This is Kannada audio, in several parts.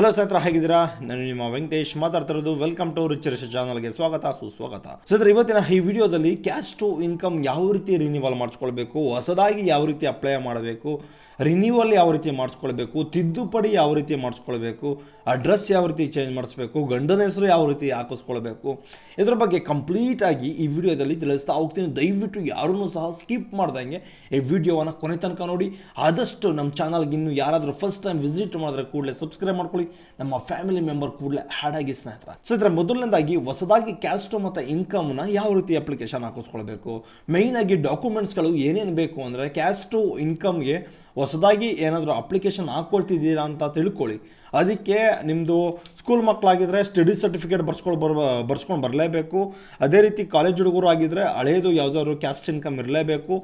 ಹಲೋ ಸ್ನೇಹಿತರ, ಹೇಗಿದ್ದೀರಾ? ನಾನು ನಿಮ್ಮ ವೆಂಕಟೇಶ್ ಮಾತಾಡ್ತಿರೋದು ವೆಲ್ಕಮ್ ಟು ರಿಚರ್ಸ್ ಚಾನಲ್ಗೆ ಸ್ವಾಗತ, ಸುಸ್ವಾಗತ. ಸ್ನೇಹಿತರೆ, ಇವತ್ತಿನ ಈ ವಿಡಿಯೋದಲ್ಲಿ ಕ್ಯಾಶ್ ಟು ಇನ್ಕಮ್ ಯಾವ ರೀತಿ ರಿನಿವಲ್ ಮಾಡಿಸ್ಕೊಳ್ಬೇಕು, ಹೊಸದಾಗಿ ಯಾವ ರೀತಿ ಅಪ್ಲೈ ಮಾಡಬೇಕು ರಿನ್ಯೂವಲ್ ಯಾವ ರೀತಿ ಮಾಡಿಸ್ಕೊಳ್ಬೇಕು, ತಿದ್ದುಪಡಿ ಯಾವ ರೀತಿ ಮಾಡಿಸ್ಕೊಳ್ಬೇಕು ಅಡ್ರೆಸ್ ಯಾವ ರೀತಿ ಚೇಂಜ್ ಮಾಡಿಸ್ಬೇಕು, ಗಂಡನ ಹೆಸರು ಯಾವ ರೀತಿ ಹಾಕಿಸ್ಕೊಳ್ಬೇಕು, ಇದ್ರ ಬಗ್ಗೆ ಕಂಪ್ಲೀಟ್ ಆಗಿ ಈ ವಿಡಿಯೋದಲ್ಲಿ ತಿಳಿಸ್ತಾ ಹೋಗ್ತೀನಿ. ದಯವಿಟ್ಟು ಯಾರೂ ಸಹ ಸ್ಕಿಪ್ ಮಾಡ್ದಂಗೆ ಈ ವಿಡಿಯೋವನ್ನು ಕೊನೆ ತನಕ ನೋಡಿ. ಆದಷ್ಟು ನಮ್ಮ ಚಾನಲ್ಗೆ ಇನ್ನು ಯಾರಾದರೂ ಫಸ್ಟ್ ಟೈಮ್ ವಿಸಿಟ್ ಮಾಡಿದ್ರೆ ಕೂಡಲೇ ಸಬ್ಸ್ಕ್ರೈಬ್ ಮಾಡ್ಕೊಳ್ಳಿ. ನಮ್ಮ ಫ್ಯಾಮಿಲಿ ಮೆಂಬರ್ ಕೂಡಲೇ ಆಗಿ ಸ್ನೇಹಿತರ. ಸ್ನೇಹಿತರೆ ಮೊದಲನೇದಾಗಿ ಹೊಸದಾಗಿ ಕ್ಯಾಸ್ಟು ಮತ್ತು ಇನ್ಕಮ್ನ ಯಾವ ರೀತಿ ಅಪ್ಲಿಕೇಶನ್ ಹಾಕಿಸ್ಕೊಳ್ಬೇಕು? ಮೇಯ್ನಾಗಿ ಡಾಕ್ಯುಮೆಂಟ್ಸ್ಗಳು ಏನೇನು ಬೇಕು ಅಂದರೆ ಕ್ಯಾಸ್ಟು ಇನ್ಕಮ್ಗೆ ಹೊಸದಾಗಿ ಏನಾದರೂ ಅಪ್ಲಿಕೇಶನ್ ಹಾಕ್ಕೊಳ್ತಿದ್ದೀರಾ ಅಂತ ತಿಳ್ಕೊಳ್ಳಿ. ಅದಕ್ಕೆ ನಿಮ್ಮದು ಸ್ಕೂಲ್ ಮಕ್ಕಳಾಗಿದ್ದರೆ ಸ್ಟಡಿ ಸರ್ಟಿಫಿಕೇಟ್ ಬರ್ಸ್ಕೊಂಡು ಬರ್, ಬರ್ಸ್ಕೊಂಡು ಬರಲೇಬೇಕು. ಅದೇ ರೀತಿ ಕಾಲೇಜ್ ಹುಡುಗರು ಆಗಿದ್ದರೆ ಹಳೇದು ಯಾವುದಾದ್ರು ಕ್ಯಾಸ್ಟ್ ಇನ್ಕಮ್ ಇರಲೇಬೇಕು.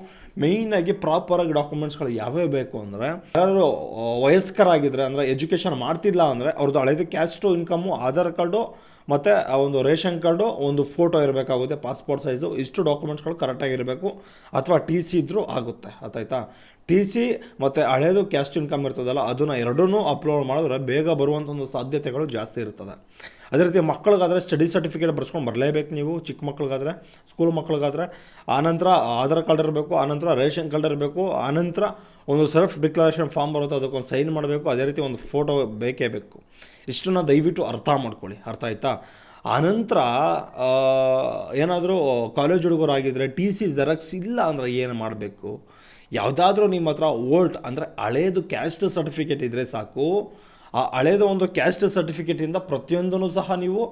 ಮೇಯ್ನಾಗಿ ಪ್ರಾಪರಾಗಿ ಡಾಕ್ಯುಮೆಂಟ್ಸ್ಗಳು ಯಾವ್ಯಾವ ಬೇಕು ಅಂದರೆ ಯಾರು ವಯಸ್ಕರಾಗಿದ್ದರೆ ಅಂದರೆ ಎಜುಕೇಷನ್ ಮಾಡ್ತಿಲ್ಲ ಅಂದರೆ ಅವ್ರದ್ದು ಹಳೇದು ಕ್ಯಾಸ್ಟು ಇನ್ಕಮು ಆಧಾರ್ ಕಾರ್ಡು ಮತ್ತು ಆ ಒಂದು ರೇಷನ್ ಕಾರ್ಡು, ಒಂದು ಫೋಟೋ ಇರಬೇಕಾಗುತ್ತೆ, ಪಾಸ್ಪೋರ್ಟ್ ಸೈಜು, ಇಷ್ಟು ಡಾಕ್ಯುಮೆಂಟ್ಸ್ಗಳು ಕರೆಕ್ಟಾಗಿರಬೇಕು ಅಥವಾ ಟಿ ಸಿ ಇದ್ದರೂ ಆಗುತ್ತೆ. ಆಯ್ತಾ ಟಿ ಸಿ ಮತ್ತು ಹಳೇದು ಕ್ಯಾಸ್ಟ್ ಇನ್ಕಮ್ ಇರ್ತದಲ್ಲ, ಅದನ್ನು ಎರಡನ್ನೂ ಅಪ್ಲೋಡ್ ಮಾಡಿದ್ರೆ ಬೇಗ ಬರುವಂಥ ಒಂದು ಸಾಧ್ಯತೆಗಳು ಜಾಸ್ತಿ ಇರ್ತದೆ. ಅದೇ ರೀತಿ ಮಕ್ಕಳಿಗಾದರೆ ಸ್ಟಡಿ ಸರ್ಟಿಫಿಕೇಟ್ ಬರ್ಸ್ಕೊಂಡು ಬರಲೇಬೇಕು ನೀವು, ಚಿಕ್ಕ ಮಕ್ಕಳಿಗಾದರೆ ಸ್ಕೂಲ್ ಮಕ್ಕಳಿಗಾದರೆ. ಆನಂತರ ಆಧಾರ್ ಕಾರ್ಡ್ ಇರಬೇಕು, ಆನಂತರ ರೇಷನ್ ಕಾರ್ಡ್ ಇರಬೇಕು, ಆನಂತರ ಒಂದು ಸೆಲ್ಫ್ ಡಿಕ್ಲರೇಷನ್ ಫಾರ್ಮ್ ಬರುತ್ತೆ, ಅದಕ್ಕೊಂದು ಸೈನ್ ಮಾಡಬೇಕು, ಅದೇ ರೀತಿ ಒಂದು ಫೋಟೋ ಬೇಕೇ ಬೇಕು. ಇಷ್ಟನ್ನು ದಯವಿಟ್ಟು ಅರ್ಥ ಮಾಡ್ಕೊಳ್ಳಿ, ಅರ್ಥ ಆಯ್ತಾ? ಆನಂತರ ಏನಾದರೂ ಕಾಲೇಜ್ ಹುಡುಗರಾಗಿದ್ದರೆ ಟಿ ಸಿ ಜೆರಾಕ್ಸ್ ಇಲ್ಲ ಅಂದರೆ ಏನು ಮಾಡಬೇಕು? ಯಾವುದಾದ್ರೂ ನಿಮ್ಮ ಹತ್ರ ಓಲ್ಟ್ ಅಂದರೆ ಹಳೇದು ಕ್ಯಾಸ್ಟ್ ಸರ್ಟಿಫಿಕೇಟ್ ಇದ್ದರೆ ಸಾಕು. ಆ ಹಳೇದು ಒಂದು ಕ್ಯಾಸ್ಟ್ ಸರ್ಟಿಫಿಕೇಟಿಂದ ಪ್ರತಿಯೊಂದನ್ನು ಸಹ ನೀವು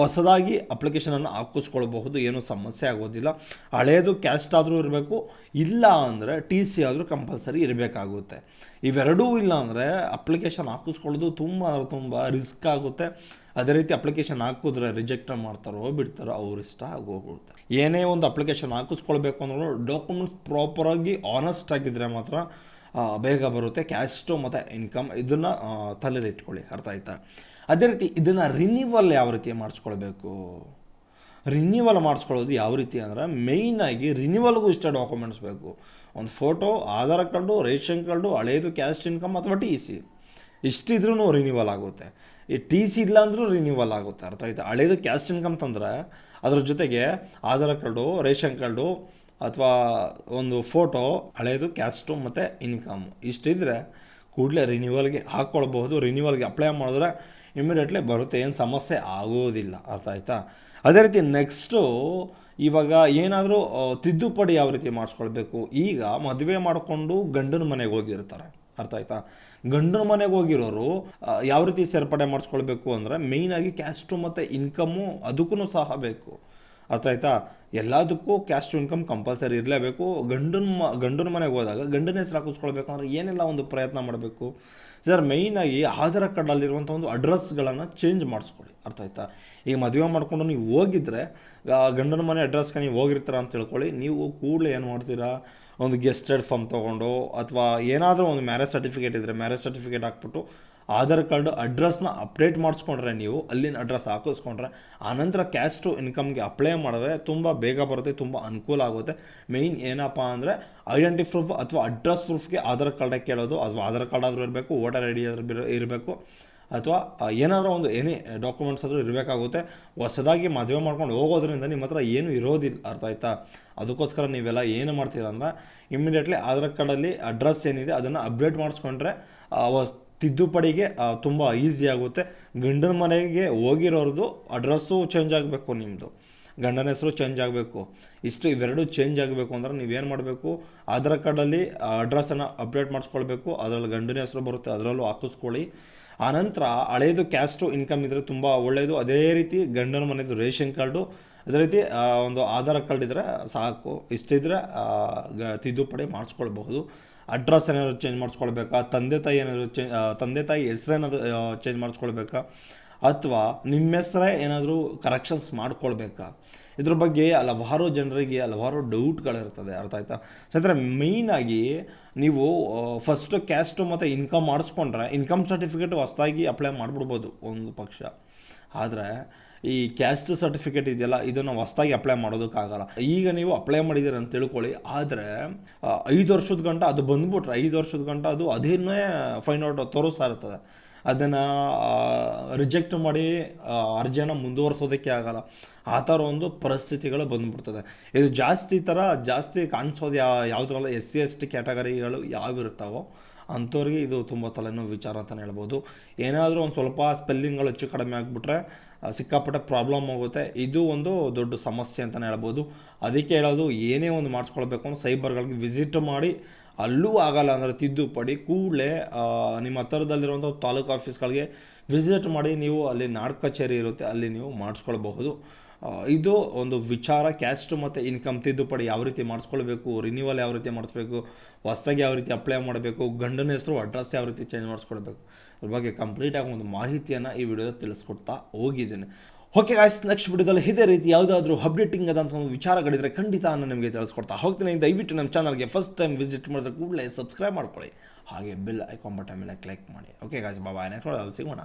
ಹೊಸದಾಗಿ ಅಪ್ಲಿಕೇಶನನ್ನು ಹಾಕಿಸ್ಕೊಳ್ಬಹುದು. ಏನೂ ಸಮಸ್ಯೆ ಆಗೋದಿಲ್ಲ. ಹಳೇದು ಕ್ಯಾಸ್ಟ್ ಆದರೂ ಇರಬೇಕು. ಇಲ್ಲ ಅಂದರೆ ಟಿ ಸಿ ಆದರೂ ಕಂಪಲ್ಸರಿ ಇರಬೇಕಾಗುತ್ತೆ. ಇವೆರಡೂ ಇಲ್ಲ ಅಂದರೆ ಅಪ್ಲಿಕೇಶನ್ ಹಾಕಿಸ್ಕೊಳ್ಳೋದು ತುಂಬ ತುಂಬ ರಿಸ್ಕ್ ಆಗುತ್ತೆ. ಅದೇ ರೀತಿ ಅಪ್ಲಿಕೇಶನ್ ಹಾಕಿದ್ರೆ ರಿಜೆಕ್ಟ್ ಮಾಡ್ತಾರೋ ಬಿಡ್ತಾರೋ ಅವ್ರ ಇಷ್ಟ ಆಗೋಗ್ಬಿಡುತ್ತೆ ಏನೇ ಒಂದು ಅಪ್ಲಿಕೇಶನ್ ಹಾಕಿಸ್ಕೊಳ್ಬೇಕು ಅಂದ್ರೂ ಡಾಕ್ಯುಮೆಂಟ್ಸ್ ಪ್ರಾಪರಾಗಿ ಆನೆಸ್ಟ್ ಆಗಿದ್ದರೆ ಮಾತ್ರ ಬೇಗ ಬರುತ್ತೆ ಕ್ಯಾಸ್ಟು ಮತ್ತು ಇನ್ಕಮ್ ಇದನ್ನು ತಲೆಯಲ್ಲಿ ಇಟ್ಕೊಳ್ಳಿ. ಅರ್ಥ ಆಯ್ತಾ? ಅದೇ ರೀತಿ ಇದನ್ನು ರಿನ್ಯೂವಲ್ ಯಾವ ರೀತಿ ಮಾಡಿಸ್ಕೊಳ್ಬೇಕು? ರಿನ್ಯೂವಲ್ ಮಾಡಿಸ್ಕೊಳ್ಳೋದು ಯಾವ ರೀತಿ ಅಂದರೆ ಮೇಯ್ನಾಗಿ ರಿನ್ಯೂವಲ್ಗೂ ಇಷ್ಟ ಡಾಕ್ಯುಮೆಂಟ್ಸ್ ಬೇಕು. ಒಂದು photo Aadhaar card, ration card, ಹಳೇದು ಕ್ಯಾಸ್ಟ್ ಇನ್ಕಮ್ ಅಥವಾ ಟಿ ಸಿ ಇಷ್ಟಿದ್ರೂ ರಿನ್ಯೂವಲ್ ಆಗುತ್ತೆ. ಈ ಟಿ ಸಿ ಇಲ್ಲ ಅಂದರೂ ರಿನ್ಯೂವಲ್ ಆಗುತ್ತೆ. ಅರ್ಥ ಆಯ್ತಾ? ಹಳೇದು ಕ್ಯಾಸ್ಟ್ ಇನ್ಕಮ್ ತಂದರೆ ಅದ್ರ ಜೊತೆಗೆ ಆಧಾರ್ ಕಾರ್ಡು, ರೇಷನ್ ಕಾರ್ಡು ಅಥವಾ ಒಂದು ಫೋಟೋ ಹಳೆಯದು ಕ್ಯಾಸ್ಟು ಮತ್ತು ಇನ್ಕಮ್ ಇಷ್ಟಿದ್ರೆ ಕೂಡಲೇ ರಿನ್ಯೂವಲ್ಗೆ ಹಾಕ್ಕೊಳ್ಬಹುದು ರಿನ್ಯೂವಲ್ಗೆ ಅಪ್ಲೈ ಮಾಡಿದ್ರೆ ಇಮಿಡಿಯೇಟ್ಲಿ ಬರುತ್ತೆ. ಏನು ಸಮಸ್ಯೆ ಆಗೋದಿಲ್ಲ. ಅರ್ಥ ಆಯ್ತಾ? ಅದೇ ರೀತಿ ನೆಕ್ಸ್ಟು ಇವಾಗ ಏನಾದರೂ ತಿದ್ದುಪಡಿ ಯಾವ ರೀತಿ ಮಾಡಿಸ್ಕೊಳ್ಬೇಕು? ಈಗ ಮದುವೆ ಮಾಡಿಕೊಂಡು ಗಂಡನ ಮನೆಗೆ ಹೋಗಿರ್ತಾರೆ. ಅರ್ಥ ಆಯ್ತಾ? ಗಂಡನ ಮನೆಗೆ ಹೋಗಿರೋರು ಯಾವ ರೀತಿ ಸೇರ್ಪಡೆ ಮಾಡಿಸ್ಕೊಳ್ಬೇಕು ಅಂದರೆ ಮೇಯ್ನಾಗಿ ಕ್ಯಾಸ್ಟು ಮತ್ತು ಇನ್ಕಮ್ಮು ಅದಕ್ಕೂ ಸಹ ಬೇಕು. ಅರ್ಥ ಆಯ್ತಾ ಎಲ್ಲದಕ್ಕೂ ಕ್ಯಾಸ್ಟ್ ಇನ್ಕಮ್ ಕಂಪಲ್ಸರಿ ಇರಲೇಬೇಕು. ಗಂಡನ ಮ, ಗಂಡನ ಮನೆಗೆ ಹೋದಾಗ ಗಂಡನ ಹೆಸರು ಹಾಕಿಸ್ಕೊಳ್ಬೇಕು ಅಂದರೆ ಏನೆಲ್ಲ ಒಂದು ಪ್ರಯತ್ನ ಮಾಡಬೇಕು? ಸರ್ ಮೇಯ್ನಾಗಿ ಆಧಾರ್ ಕಾರ್ಡಲ್ಲಿರುವಂಥ ಒಂದು ಅಡ್ರೆಸ್ಗಳನ್ನು ಚೇಂಜ್ ಮಾಡಿಸ್ಕೊಳ್ಳಿ. ಅರ್ಥ ಆಯ್ತಾ ಈಗ ಮದುವೆ ಮಾಡಿಕೊಂಡು ನೀವು ಹೋಗಿದ್ರೆ ಗಂಡನ ಮನೆ ಅಡ್ರೆಸ್ಗೆ ನೀವು ಹೋಗಿರ್ತೀರ ಅಂತ ತಿಳ್ಕೊಳ್ಳಿ. ನೀವು ಕೂಡಲೇ ಏನು ಮಾಡ್ತೀರಾ? ಒಂದು ಗೆಸ್ಟೆಡ್ ಫಾರ್ಮ್ ತೊಗೊಂಡು ಅಥವಾ ಏನಾದರೂ ಒಂದು ಮ್ಯಾರೇಜ್ ಸರ್ಟಿಫಿಕೇಟ್ ಇದ್ದರೆ ಮ್ಯಾರೇಜ್ ಸರ್ಟಿಫಿಕೇಟ್ ಹಾಕ್ಬಿಟ್ಟು ಆಧಾರ್ ಕಾರ್ಡ್ ಅಡ್ರೆಸ್ನ ಅಪ್ಡೇಟ್ ಮಾಡಿಸ್ಕೊಂಡ್ರೆ ನೀವು, ಅಲ್ಲಿನ ಅಡ್ರೆಸ್ ಹಾಕಿಸ್ಕೊಂಡ್ರೆ ಆನಂತರ ಕ್ಯಾಸ್ಟು ಇನ್ಕಮ್ಗೆ ಅಪ್ಲೈ ಮಾಡಿದ್ರೆ ತುಂಬ ಬೇಗ ಬರುತ್ತೆ, ತುಂಬ ಅನುಕೂಲ ಆಗುತ್ತೆ. ಮೇಯ್ನ್ ಏನಪ್ಪ ಅಂದರೆ ಐಡೆಂಟಿ ಪ್ರೂಫ್ ಅಥವಾ ಅಡ್ರೆಸ್ ಪ್ರೂಫ್ಗೆ ಆಧಾರ್ ಕಾರ್ಡೇ ಕೇಳೋದು, ಅಥವಾ ಆಧಾರ್ ಕಾರ್ಡ್ ಆದರೂ ಇರಬೇಕು ವೋಟರ್ ಐ ಡಿ ಆದರೂ ಇರಬೇಕು, ಅಥವಾ ಏನಾದರೂ ಒಂದು ಏನೇ ಡಾಕ್ಯುಮೆಂಟ್ಸ್ ಆದರೂ ಇರಬೇಕಾಗುತ್ತೆ. ಹೊಸದಾಗಿ ಮದುವೆ ಮಾಡ್ಕೊಂಡು ಹೋಗೋದ್ರಿಂದ ನಿಮ್ಮ ಹತ್ರ ಏನೂ ಇರೋದಿಲ್ಲ, ಅರ್ಥ ಆಯ್ತಾ? ಅದಕ್ಕೋಸ್ಕರ ನೀವೆಲ್ಲ ಏನು ಮಾಡ್ತೀರಾ ಅಂದರೆ ಇಮ್ಮಿಡಿಯೇಟ್ಲಿ ಆಧಾರ್ ಕಾರ್ಡಲ್ಲಿ ಅಡ್ರೆಸ್ ಏನಿದೆ, ಅದನ್ನು ಅಪ್ಡೇಟ್ ಮಾಡಿಸ್ಕೊಂಡ್ರೆ ತಿದ್ದುಪಡಿಗೆ ತುಂಬ ಈಸಿ ಆಗುತ್ತೆ. ಗಂಡನ ಮನೆಗೆ ಹೋಗಿರೋರ್ದು ಅಡ್ರೆಸ್ಸು ಚೇಂಜ್ ಆಗಬೇಕು ನಿಮ್ಮದು ಗಂಡನ ಹೆಸರು ಚೇಂಜ್ ಆಗಬೇಕು. ಇಷ್ಟು ಇವೆರಡು ಚೇಂಜ್ ಆಗಬೇಕು ಅಂದರೆ ನೀವೇನು ಮಾಡಬೇಕು? ಆಧಾರ್ ಕಾರ್ಡಲ್ಲಿ ಅಡ್ರೆಸ್ಸನ್ನು ಅಪ್ಡೇಟ್ ಮಾಡಿಸ್ಕೊಳ್ಬೇಕು. ಅದರಲ್ಲಿ ಗಂಡನ ಹೆಸರು ಬರುತ್ತೆ, ಅದರಲ್ಲೂ ಹಾಕಿಸ್ಕೊಳ್ಳಿ. ಆನಂತರ ಹಳೇದು ಕ್ಯಾಸ್ಟು ಇನ್ಕಮ್ ಇದ್ದರೆ ತುಂಬ ಒಳ್ಳೆಯದು ಅದೇ ರೀತಿ ಗಂಡನ ಮನೆಯದು ರೇಷನ್ ಕಾರ್ಡು, ಅದೇ ರೀತಿ ಒಂದು ಆಧಾರ್ ಕಾರ್ಡ್ ಇದ್ದರೆ ಸಾಕು. ಇಷ್ಟಿದ್ರೆ ತಿದ್ದುಪಡಿ ಮಾಡಿಸ್ಕೊಳ್ಬಹುದು. ಅಡ್ರೆಸ್ ಏನಾದರೂ ಚೇಂಜ್ ಮಾಡಿಸ್ಕೊಳ್ಬೇಕಾ? ತಂದೆ ತಾಯಿ ಏನಾದರೂ ಚೇಂಜ್ ತಂದೆ ತಾಯಿ ಹೆಸ್ರೇನಾದ್ರು ಚೇಂಜ್ ಮಾಡಿಸ್ಕೊಳ್ಬೇಕಾ? ಅಥವಾ ನಿಮ್ಮ ಹೆಸರೇ ಏನಾದರೂ ಕರೆಕ್ಷನ್ಸ್ ಮಾಡ್ಕೊಳ್ಬೇಕಾ? ಇದ್ರ ಬಗ್ಗೆ ಹಲವಾರು ಜನರಿಗೆ ಹಲವಾರು ಡೌಟ್ಗಳಿರ್ತದೆ ಅರ್ಥ ಆಯ್ತಾ? ಸ್ನೇಹಿತರೆ ಮೇಯ್ನಾಗಿ ನೀವು ಫಸ್ಟು ಕ್ಯಾಸ್ಟು ಮತ್ತು ಇನ್ಕಮ್ ಮಾಡಿಸ್ಕೊಂಡ್ರೆ ಇನ್ಕಮ್ ಸರ್ಟಿಫಿಕೇಟ್ ಹೊಸದಾಗಿ ಅಪ್ಲೈ ಮಾಡಿಬಿಡ್ಬೋದು ಒಂದು ಪಕ್ಷ. ಆದರೆ ಈ ಕ್ಯಾಸ್ಟ್ ಸರ್ಟಿಫಿಕೇಟ್ ಇದೆಯಲ್ಲ, ಇದನ್ನು ಹೊಸದಾಗಿ ಅಪ್ಲೈ ಮಾಡೋದಕ್ಕಾಗಲ್ಲ. ಈಗ ನೀವು ಅಪ್ಲೈ ಮಾಡಿದ್ದೀರ ಅಂತ ತಿಳ್ಕೊಳ್ಳಿ, ಆದರೆ ಐದು ವರ್ಷದ ಗಂಟ ಅದು ಬಂದ್ಬಿಟ್ರೆ, ಐದು ವರ್ಷದ ಗಂಟ ಅದು ಅದೇನೇ ಫೈನ್ ಔಟ್ ತೋರಿಸ್ತಾ ಇರ್ತದೆ. ಅದನ್ನು ರಿಜೆಕ್ಟ್ ಮಾಡಿ ಅರ್ಜಿಯನ್ನು ಮುಂದುವರಿಸೋದಕ್ಕೆ ಆಗಲ್ಲ. ಆ ಥರ ಒಂದು ಪರಿಸ್ಥಿತಿಗಳು ಬಂದ್ಬಿಡ್ತದೆ. ಇದು ಜಾಸ್ತಿ ಥರ ಜಾಸ್ತಿ ಕಾಣಿಸೋದು ಯಾವ ಯಾವುದ್ರಲ್ಲ ಎಸ್ ಸಿ ಎಸ್ ಟಿ ಕ್ಯಾಟಗರಿಗಳು ಯಾವಿರ್ತಾವೋ ಅಂಥವ್ರಿಗೆ ಇದು ತುಂಬ ತಲೆನೋವು ವಿಚಾರ ಅಂತಲೇ ಹೇಳ್ಬೋದು. ಏನಾದರೂ ಒಂದು ಸ್ವಲ್ಪ ಸ್ಪೆಲ್ಲಿಂಗ್ಗಳು ಹೆಚ್ಚು ಕಡಿಮೆ ಆಗಿಬಿಟ್ರೆ ಸಿಕ್ಕಾಪಟ್ಟೆ ಪ್ರಾಬ್ಲಮ್ ಆಗುತ್ತೆ. ಇದು ಒಂದು ದೊಡ್ಡ ಸಮಸ್ಯೆ ಅಂತಲೇ ಹೇಳ್ಬೋದು. ಅದಕ್ಕೆ ಹೇಳೋದು, ಏನೇ ಒಂದು ಮಾಡಿಸ್ಕೊಳ್ಬೇಕು ಅಂದರೆ ಸೈಬರ್ಗಳಿಗೆ ವಿಸಿಟ್ ಮಾಡಿ, ಅಲ್ಲೂ ಆಗಲ್ಲ ಅಂದರೆ ತಿದ್ದುಪಡಿ, ಕೂಡಲೇ ನಿಮ್ಮ ಹತ್ತಿರದಲ್ಲಿರುವಂಥ ತಾಲೂಕು ಆಫೀಸ್ಗಳಿಗೆ ವಿಸಿಟ್ ಮಾಡಿ ನೀವು ಅಲ್ಲಿ ನಾಡ್ ಕಚೇರಿ ಇರುತ್ತೆ, ಅಲ್ಲಿ ನೀವು ಮಾಡಿಸ್ಕೊಳ್ಬಹುದು. ಇದು ಒಂದು ವಿಚಾರ ಕ್ಯಾಸ್ಟ್ ಮತ್ತು ಇನ್ಕಮ್ ತಿದ್ದುಪಡಿ ಯಾವ ರೀತಿ ಮಾಡಿಸ್ಕೊಳ್ಬೇಕು ರಿನ್ಯೂವಲ್ ಯಾವ ರೀತಿ ಮಾಡಿಸ್ಬೇಕು, ಹೊಸದಾಗಿ ಯಾವ ರೀತಿ ಅಪ್ಲೈ ಮಾಡಬೇಕು, ಗಂಡನ ಹೆಸರು ಅಡ್ರೆಸ್ ಯಾವ ರೀತಿ ಚೇಂಜ್ ಮಾಡಿಸ್ಕೊಳ್ಬೇಕು, ಅದ್ರ ಬಗ್ಗೆ ಕಂಪ್ಲೀಟಾಗಿ ಒಂದು ಮಾಹಿತಿಯನ್ನು ಈ ವಿಡಿಯೋದಲ್ಲಿ ತಿಳಿಸ್ಕೊಡ್ತಾ ಹೋಗಿದ್ದೇನೆ. ಓಕೆ ಗಾಯ್ಸ್ ನೆಕ್ಸ್ಟ್ ವಿಡಿಯೋದಲ್ಲಿ ಇದೇ ರೀತಿ ಯಾವುದಾದ್ರೂ ಅಪ್ಡೇಟಿಂಗ್ ಆದಂಥ ಒಂದು ವಿಚಾರಗಳಿದ್ರೆ ಖಂಡಿತ ನಾನು ನಿಮಗೆ ತಿಳಿಸ್ಕೊಡ್ತಾ ಹೋಗ್ತೀನಿ. ದಯವಿಟ್ಟು ನಮ್ಮ ಚಾನಲ್ಗೆ ಫಸ್ಟ್ ಟೈಮ್ ವಿಸಿಟ್ ಮಾಡಿದ್ರೆ ಕೂಡಲೇ ಸಬ್ಸ್ಕ್ರೈಬ್ ಮಾಡ್ಕೊಳ್ಳಿ. ಹಾಗೆ ಬಿಲ್ ಐಕಾನ್ ಬಟನ್ ಮೇಲೆ ಕ್ಲಿಕ್ ಮಾಡಿ. ಓಕೆ ಗಾಯ್ಸ್ ಬಾಬಾ ನೆಕ್ಸ್ಟ್ ಸಿಗೋಣ.